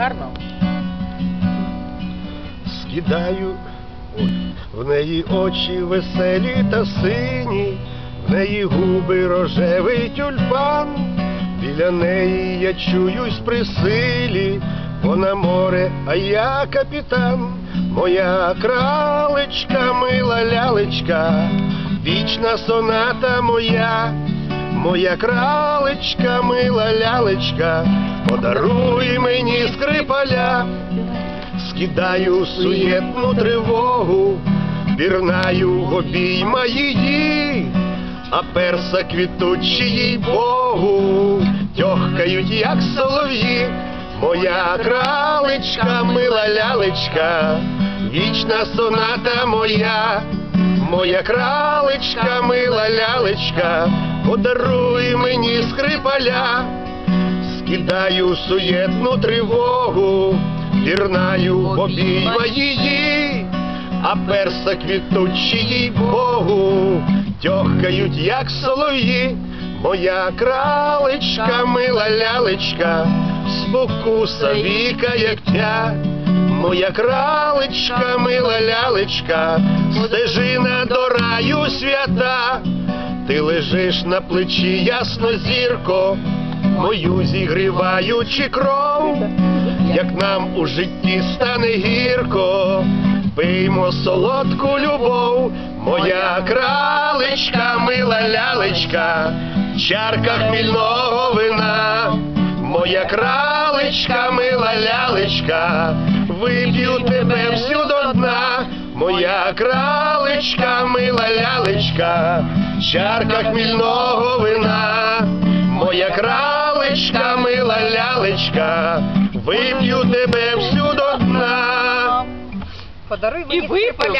гарно. скидаю, в неї очі веселі та сині, в неї губи рожевий тюльпан, біля неї я чуюсь при силі, вона море, а я капітан, моя кралечка, мила лялечка, вічна соната моя. Моя кралечка, мила лялечка, подаруй мені скрипаля, скидаю суєтну тривогу, пірнаю обійма її, а перса квітучі їй Богу, тьохкають, як солов'ї, моя кралечка, мила лялечка, вічна соната моя, моя кралечка, мила лялечка, подаруй мені скрипаля скидаю суєтну тривогу, пірнаю в обійма її, а перса квітучі їй Богу, тьохкають, як солов'ї, моя кралечка, мила лялечка, спокуса віка, як тя. Моя кралечка, мила лялечка, стежина до раю свята, ти лежиш на плечі, ясно зірко, мою зігріваючи кров, як нам у житті стане гірко, пиймо солодку любов, моя кралечка, мила лялечка, чарка хмільного вина, моя кралечка, мила лялечка, вип'ю тебе моя кралечка, мила лялечка, чарка хмільного вина. Моя кралечка, мила лялечка, вип'ю тебе всю до дна. Подаруй І мені випив.